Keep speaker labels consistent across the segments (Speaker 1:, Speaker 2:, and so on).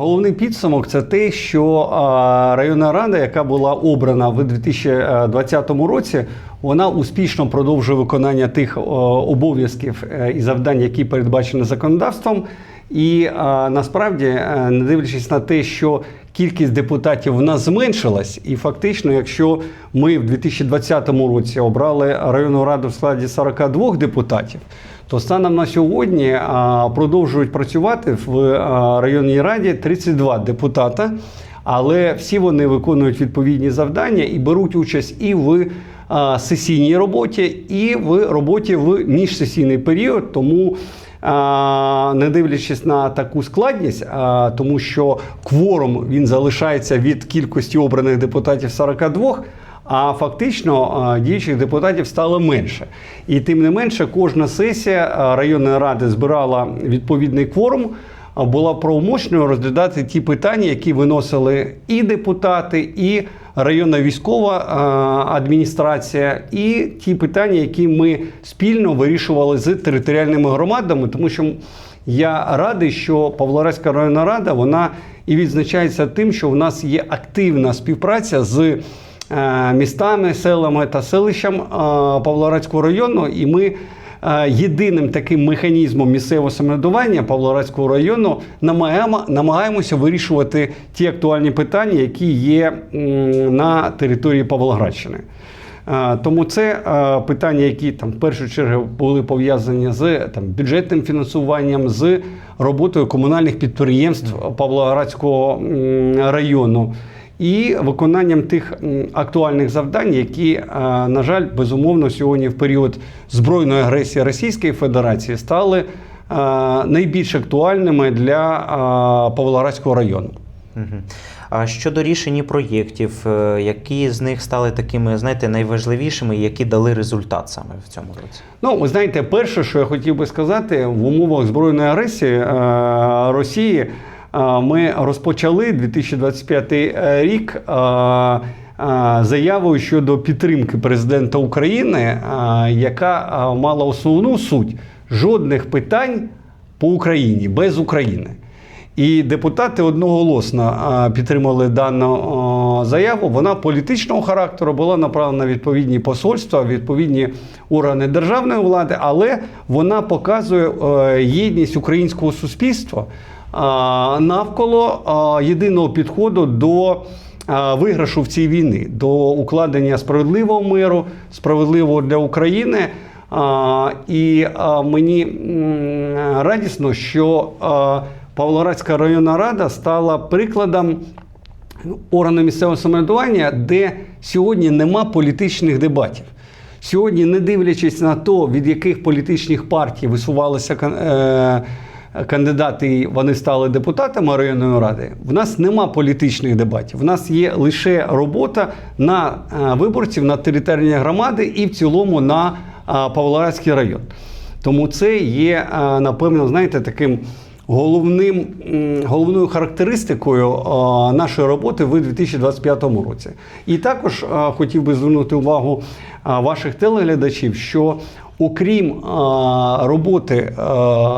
Speaker 1: Головний підсумок це те, що районна рада, яка була обрана в 2020 році, вона успішно продовжує виконання тих обов'язків е, і завдань, які передбачені законодавством. І насправді, е, не дивлячись на те, що кількість депутатів в нас зменшилась, і фактично, якщо ми в 2020 році обрали районну раду в складі 42 депутатів, то станом на сьогодні продовжують працювати в районній раді 32 депутата, але всі вони виконують відповідні завдання і беруть участь і в сесійній роботі, і в роботі в міжсесійний період. Тому не дивлячись на таку складність, тому що кворум він залишається від кількості обраних депутатів 42, а фактично діючих депутатів стало менше. І тим не менше, кожна сесія районної ради збирала відповідний кворум. а, Була правомочною розглядати ті питання, які виносили і депутати, і районна військова адміністрація, і ті питання, які ми спільно вирішували з територіальними громадами, тому що я радий, що Павлоградська районна рада вона і відзначається тим, що в нас є активна співпраця з е, містами, селами та селищам е, Павлоградського району, і ми. е, Єдиним таким механізмом місцевого самоврядування Павлоградського району намагаємося вирішувати ті актуальні питання, які є на території Павлоградщини. Е, Тому це е, питання, які там в першу чергу були пов'язані з там бюджетним фінансуванням, з роботою комунальних підприємств Павлоградського району. І виконанням тих актуальних завдань, які, е, на жаль, безумовно, сьогодні в період збройної агресії Російської Федерації стали е, найбільш актуальними для е, Павлоградського району.
Speaker 2: А щодо рішень і проєктів, які з них стали такими, знаєте, найважливішими, які дали результат саме в цьому році?
Speaker 1: Ну, ви знаєте, перше, що я хотів би сказати, в умовах збройної агресії Росії ми розпочали 2025 рік. е, е, Заявою щодо підтримки президента України, е, яка е, мала основну суть жодних питань по Україні без України. І депутати одноголосно підтримали дану заяву. Вона політичного характеру була направлена відповідні посольства, відповідні органи державної влади, але вона показує е, єдність українського суспільства навколо єдиного підходу до виграшу в цій війні, до укладення справедливого миру, справедливого для України. І мені радісно, що а, Павлоградська районна рада стала прикладом органу місцевого самоврядування, де сьогодні нема політичних дебатів. Сьогодні, не дивлячись на те, від яких політичних партій висувалися е, кандидати, вони стали депутатами районної ради, в нас нема політичних дебатів. В нас є лише робота на е, виборців, на територіальні громади і в цілому на е, Павлоградський район. Тому це є, е, напевно, знаєте, таким головним, головною характеристикою нашої роботи в 2025 році. І також хотів би звернути увагу ваших телеглядачів, що окрім роботи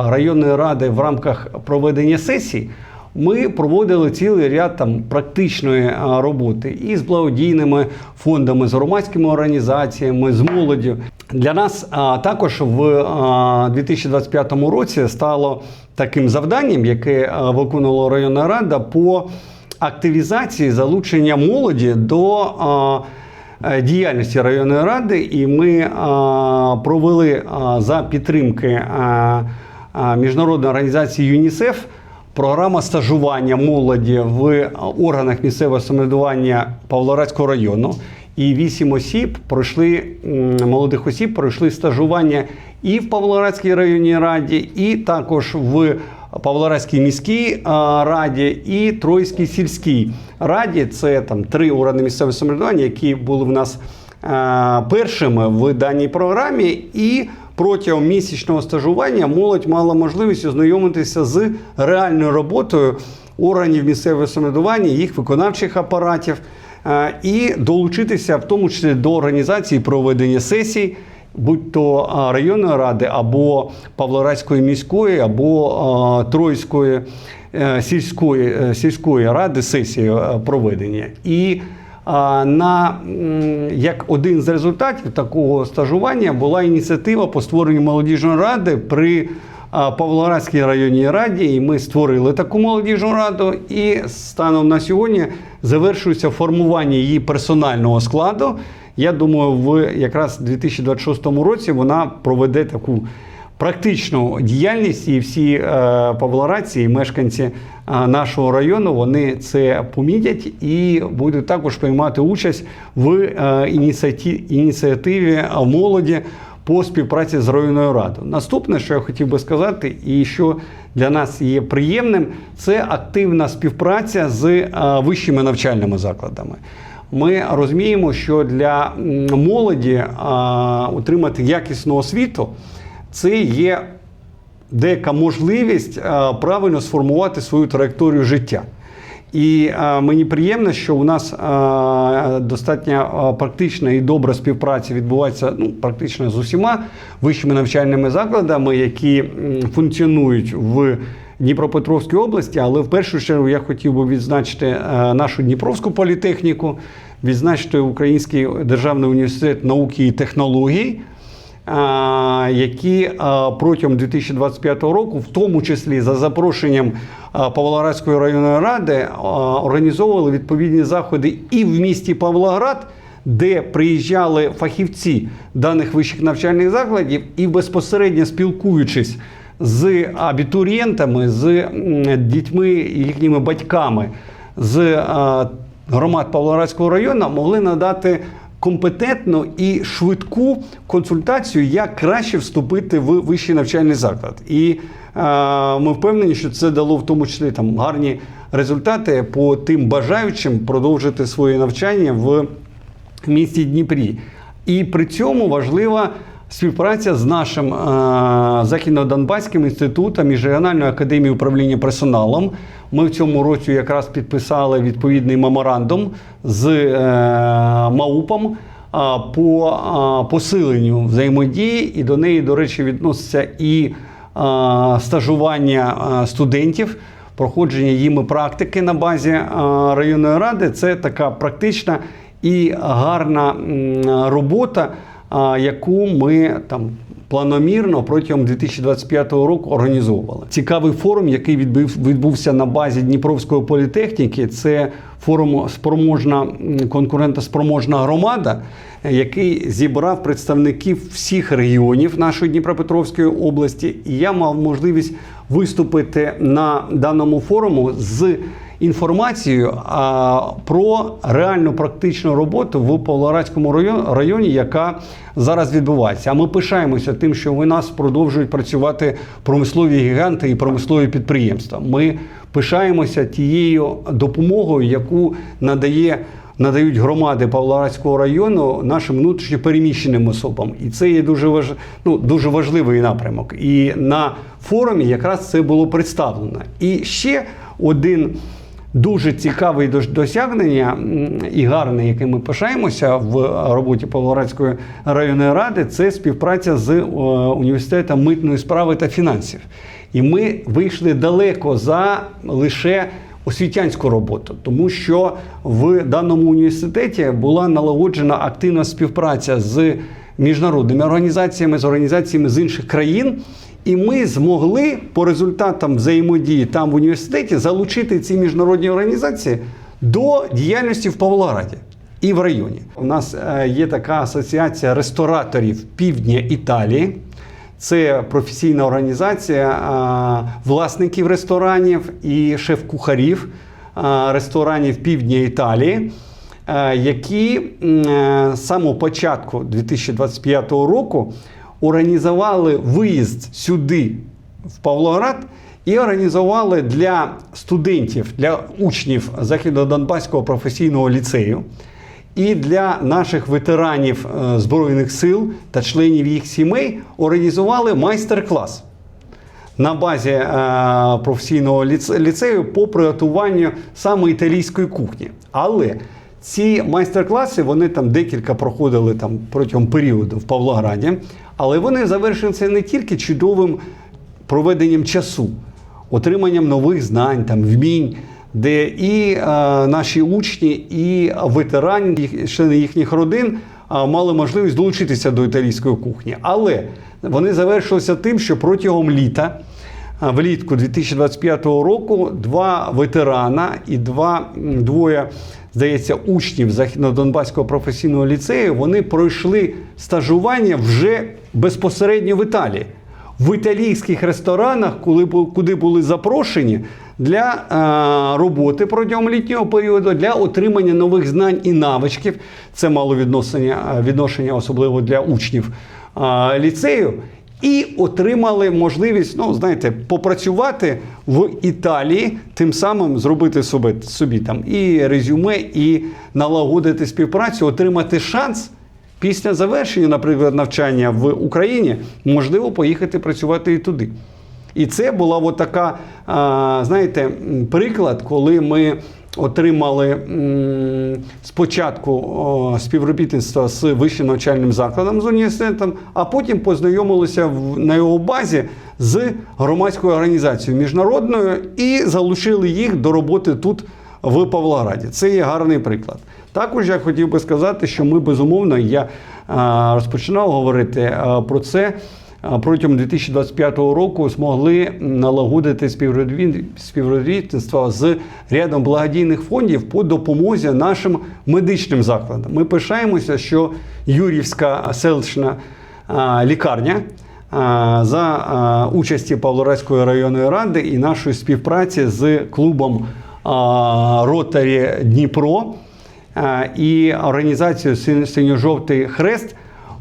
Speaker 1: районної ради в рамках проведення сесій, ми проводили цілий ряд там практичної роботи і з благодійними фондами, з громадськими організаціями, з молоддю. Для нас а, також в а, 2025 році стало таким завданням, яке виконувала районна рада по активізації залучення молоді до е, діяльності районної ради, і ми провели за підтримки міжнародної організації ЮНІСЕФ. Програма стажування молоді в органах місцевого самоврядування Павлоградського району. І вісім осіб пройшли молодих осіб пройшли стажування і в Павлоградській районній раді, і також в Павлоградській міській раді і Троїцькій сільській раді. Це там три органи місцевого самоврядування, які були в нас е, першими в даній програмі. І протягом місячного стажування молодь мала можливість ознайомитися з реальною роботою органів місцевого самоврядування, їх виконавчих апаратів. Е, І долучитися в тому числі до організації проведення сесій будь то районної ради, або Павлоградської міської, або а, Троїцької е, сільської, е, сільської ради сесії е, проведення. І на як один з результатів такого стажування була ініціатива по створенню молодіжної ради при Павлоградській районній раді. І ми створили таку молодіжну раду. І станом на сьогодні завершується формування її персонального складу. Я думаю, в якраз 2026 році вона проведе таку практичну діяльність, і всі е, павлоградці і мешканці е, нашого району вони це помітять і будуть також приймати участь в е, ініціативі молоді по співпраці з районною радою. Наступне, що я хотів би сказати, і що для нас є приємним, це активна співпраця з е, вищими навчальними закладами. Ми розуміємо, що для молоді а, отримати якісну освіту це є деяка можливість а, правильно сформувати свою траєкторію життя. І а, мені приємно, що у нас а, достатньо практична і добра співпраця відбувається ну, практично з усіма вищими навчальними закладами, які функціонують в Дніпропетровській області, але в першу чергу я хотів би відзначити нашу Дніпровську політехніку, відзначити Український державний університет науки і технологій, які протягом 2025 року, в тому числі за запрошенням Павлоградської районної ради, організовували відповідні заходи і в місті Павлоград. Де приїжджали фахівці даних вищих навчальних закладів і безпосередньо спілкуючись з абітурієнтами, з дітьми їхніми батьками з громад Павлоградського району, могли надати компетентну і швидку консультацію, як краще вступити в вищий навчальний заклад. І е, ми впевнені, що це дало в тому числі там гарні результати по тим бажаючим продовжити своє навчання в місті Дніпрі. І при цьому важлива співпраця з нашим е, Західно-Донбаським інститутом і Регіональною академією управління персоналом. Ми в цьому році якраз підписали відповідний меморандум з е, МАУПом а, по посиленню взаємодії, і до неї, до речі, відноситься і стажування студентів. Проходження їми практики на базі е, районної ради. Це така практична і гарна робота, е, яку ми там. Планомірно протягом 2025 року організовували цікавий форум, який відбив, відбувся на базі Дніпровської політехніки. Це форум спроможна конкурентоспроможна громада, який зібрав представників всіх регіонів нашої Дніпропетровської області. І я мав можливість виступити на даному форуму з інформацією а, про реальну практичну роботу в Павлоградському районі, яка зараз відбувається. А ми пишаємося тим, що у нас продовжують працювати промислові гіганти і промислові підприємства. Ми пишаємося тією допомогою, яку надає. Надають громади Павлоградського району нашим внутрішньо переміщеним особам, і це є дуже важ... ну, дуже важливий напрямок. І на форумі якраз це було представлено. І ще один дуже цікавий досягнення і гарне, яким ми пишаємося в роботі Павлоградської районної ради, це співпраця з е, університетом митної справи та фінансів. І ми вийшли далеко за лише освітянську роботу, тому що в даному університеті була налагоджена активна співпраця з міжнародними організаціями, з організаціями з інших країн. І ми змогли по результатам взаємодії там в університеті залучити ці міжнародні організації до діяльності в Павлограді і в районі. У нас е, є така асоціація рестораторів півдня Італії. Це професійна організація власників ресторанів і шеф-кухарів ресторанів півдня Італії, які е, з самого початку 2025 року організували виїзд сюди, в Павлоград, і організували для студентів, для учнів Західно-Донбаського професійного ліцею і для наших ветеранів е, Збройних сил та членів їх сімей організували майстер-клас на базі е, професійного ліце- ліцею по приготуванню саме італійської кухні. Але Ці майстер-класи вони там декілька проходили там протягом періоду в Павлограді, але вони завершилися не тільки чудовим проведенням часу, отриманням нових знань, там, вмінь, де і е, наші учні, і ветерані, члени їхніх родин е, мали можливість долучитися до італійської кухні. Але вони завершилися тим, що протягом літа. Влітку 2025 року два ветерана і два двоє, здається, учнів Західно-Донбаського професійного ліцею вони пройшли стажування вже безпосередньо в Італії. В італійських ресторанах, коли куди були запрошені для е, роботи протягом літнього періоду, для отримання нових знань і навичків. Це мало відношення, е, відношення особливо для учнів е, ліцею і отримали можливість, ну знаєте, попрацювати в Італії, тим самим зробити собі, собі там і резюме, і налагодити співпрацю, отримати шанс. Після завершення, наприклад, навчання в Україні, можливо, поїхати працювати і туди. І це була от така, знаєте, приклад, коли ми отримали спочатку співробітництво з вищим навчальним закладом з університетом, а потім познайомилися на його базі з громадською організацією міжнародною і залучили їх до роботи тут в Павлограді. Це є гарний приклад. Також я хотів би сказати, що ми безумовно, я розпочинав говорити про це. Протягом 2025 року змогли налагодити співробіт- співробітництво з рядом благодійних фондів по допомозі нашим медичним закладам. Ми пишаємося, що Юрівська селищна лікарня за участі Павлоградської районної ради і нашої співпраці з клубом Ротарі Дніпро і організацією «Син- Синьо-жовтий хрест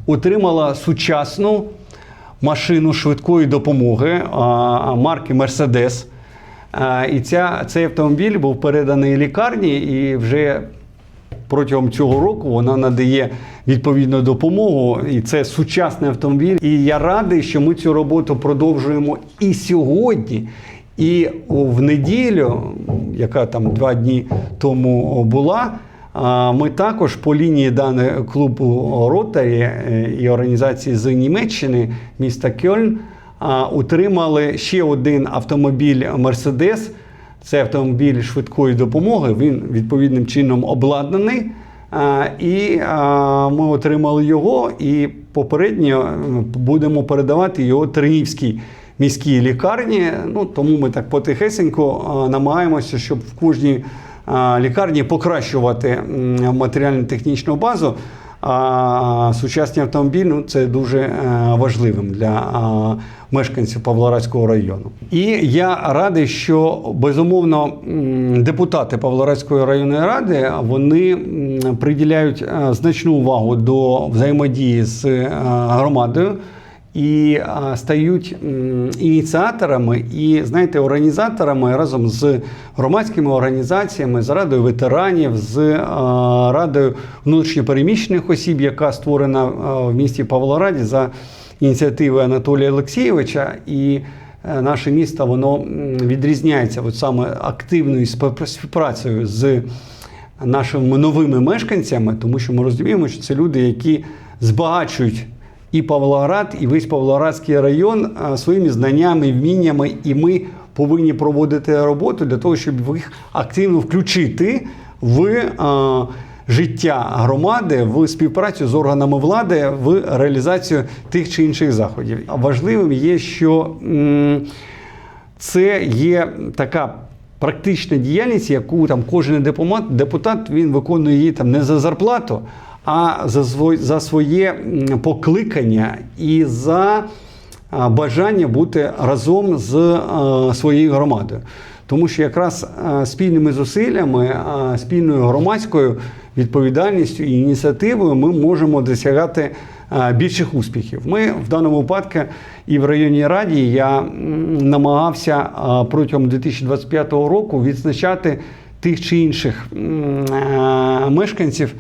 Speaker 1: отримала сучасну машину швидкої допомоги марки Мерседес. І ця, цей автомобіль був переданий лікарні і вже протягом цього року вона надає відповідну допомогу. І це сучасний автомобіль. І я радий, що ми цю роботу продовжуємо і сьогодні. І в неділю, яка там два дні тому була, ми також по лінії даного клубу Ротарі е, і організації з Німеччини міста Кьольн утримали ще один автомобіль Мерседес. Це автомобіль швидкої допомоги. Він відповідним чином обладнаний. І ми отримали його, і попередньо будемо передавати його Тернівській міській лікарні. Ну тому ми так потихесенько намагаємося, щоб в кожній лікарні покращувати матеріально-технічну базу. А сучасний автомобіль ну, це дуже е, важливим для мешканців Павлоградського району. І я радий, що безумовно депутати Павлоградської районної ради вони приділяють е, значну увагу до взаємодії з е, громадою і а, стають ініціаторами і, знаєте, організаторами разом з громадськими організаціями, з радою ветеранів, з а, радою внутрішньопереміщених осіб, яка створена в місті Павлораді за ініціативи Анатолія Олексійовича. І е, наше місто воно відрізняється от саме активною спів- співпрацею з нашими новими мешканцями, тому що ми розуміємо, що це люди, які збагачують і Павлоград, і весь Павлоградський район своїми знаннями, вміннями, і ми повинні проводити роботу для того, щоб їх активно включити в життя громади, в співпрацю з органами влади, в реалізацію тих чи інших заходів. Важливим є, що це є така практична діяльність, яку там кожен депутат, депутат він виконує її там не за зарплату, а за своє, покликання і за бажання бути разом з своєю громадою. Тому що якраз спільними зусиллями, спільною громадською відповідальністю і ініціативою ми можемо досягати більших успіхів. Ми в даному випадку і в районній раді я намагався протягом 2025 року відзначати тих чи інших мешканців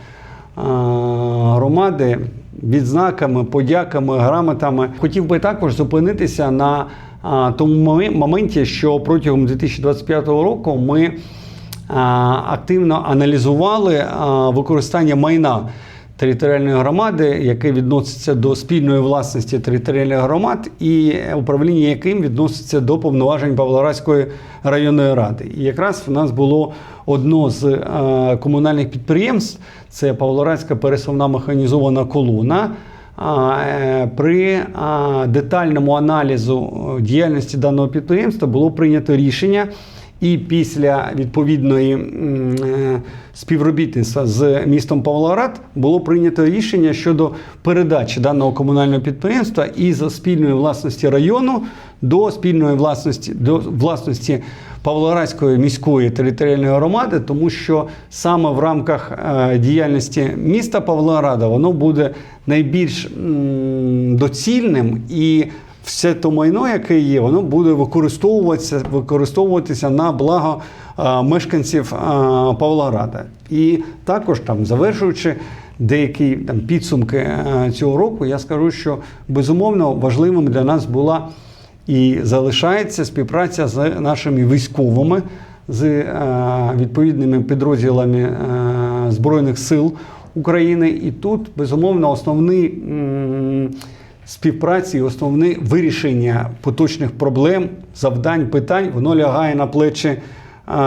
Speaker 1: громади відзнаками, подяками, грамотами. Хотів би також зупинитися на тому моменті, що протягом 2025 року ми активно аналізували використання майна територіальної громади, яке відноситься до спільної власності територіальних громад, і управління яким відноситься до повноважень Павлоградської районної ради. І якраз в нас було одно з е, комунальних підприємств, це Павлоградська пересувна механізована колона. Е, При детальному аналізу е, діяльності даного підприємства було прийнято рішення, і після відповідної е, співробітництва з містом Павлоград було прийнято рішення щодо передачі даного комунального підприємства із спільної власності району до спільної власності до власності Павлоградської міської територіальної громади, тому що саме в рамках е, діяльності міста Павлограда воно буде найбільш доцільним і все то майно, яке є, воно буде використовуватися, використовуватися на благо е, мешканців е, Павлограда. І також там, завершуючи деякі там підсумки е, цього року, я скажу, що безумовно важливим для нас була і залишається співпраця з нашими військовими, з е, відповідними підрозділами е, Збройних сил України. І тут, безумовно, основний м, співпраці, і основне вирішення поточних проблем, завдань, питань, воно лягає на плечі е,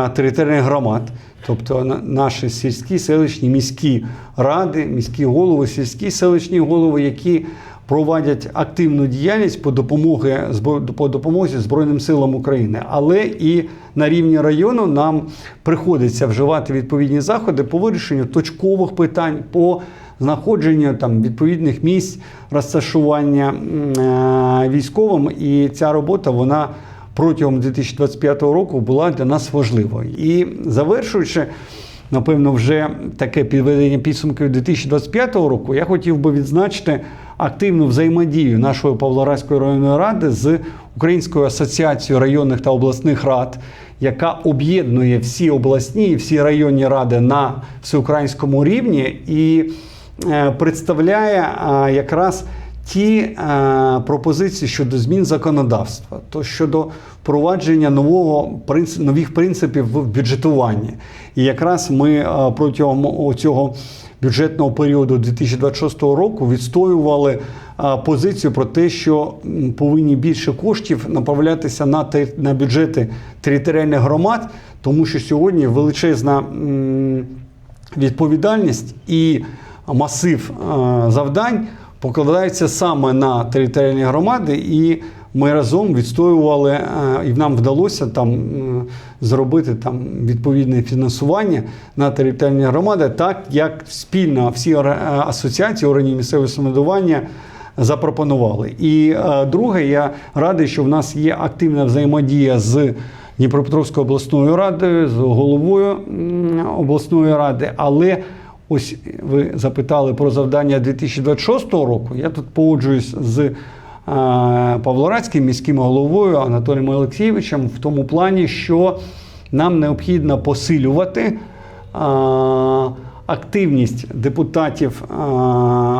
Speaker 1: територіальних громад. Тобто на- наші сільські, селищні, міські ради, міські голови, сільські селищні голови, які проводять активну діяльність по допомоги по допомозі Збройним силам України, але і на рівні району нам приходиться вживати відповідні заходи по вирішенню точкових питань, по знаходженню там відповідних місць розташування е, військовим. І ця робота вона протягом 2025 року була для нас важливою. І завершуючи. Напевно, вже таке підведення підсумків 2025 року. Я хотів би відзначити активну взаємодію нашої Павлоградської районної ради з Українською асоціацією районних та обласних рад, яка об'єднує всі обласні і всі районні ради на всеукраїнському рівні і представляє е, якраз ті е, пропозиції щодо змін законодавства, то щодо впровадження нового нових принципів в бюджетуванні. І якраз ми е, протягом цього бюджетного періоду 2026 року відстоювали е, позицію про те, що повинні більше коштів направлятися на, на бюджети територіальних громад, тому що сьогодні величезна. відповідальність і масив е, завдань покладається саме на територіальні громади, і ми разом відстоювали, е, і нам вдалося там зробити там відповідне фінансування на територіальні громади, так як спільно всі е, асоціації органів місцевого самоврядування запропонували. І е, друге, я радий, що в нас є активна взаємодія з Дніпропетровською обласною радою, з головою обласної ради. Але ось ви запитали про завдання 2026 року. Я тут погоджуюсь з е, Павлоградським міським головою Анатолієм Олексійовичем в тому плані, що нам необхідно посилювати. Активність депутатів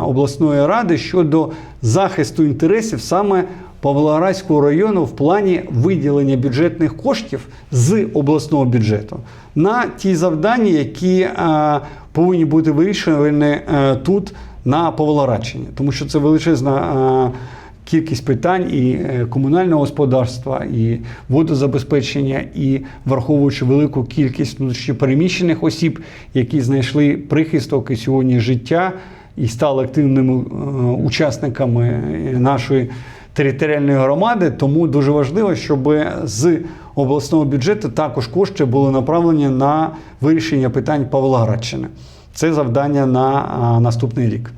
Speaker 1: обласної ради щодо захисту інтересів саме Павлоградського району в плані виділення бюджетних коштів з обласного бюджету на ті завдання, які повинні бути вирішені е, тут на Павлоградщині, тому що це величезна. кількість питань і е, комунального господарства, і водозабезпечення, і враховуючи велику кількість внутрішньопереміщених осіб, які знайшли прихисток і сьогодні життя і стали активними е, учасниками е, нашої територіальної громади. Тому дуже важливо, щоб з обласного бюджету також кошти були направлені на вирішення питань Павлоградщини. Це завдання на наступний рік.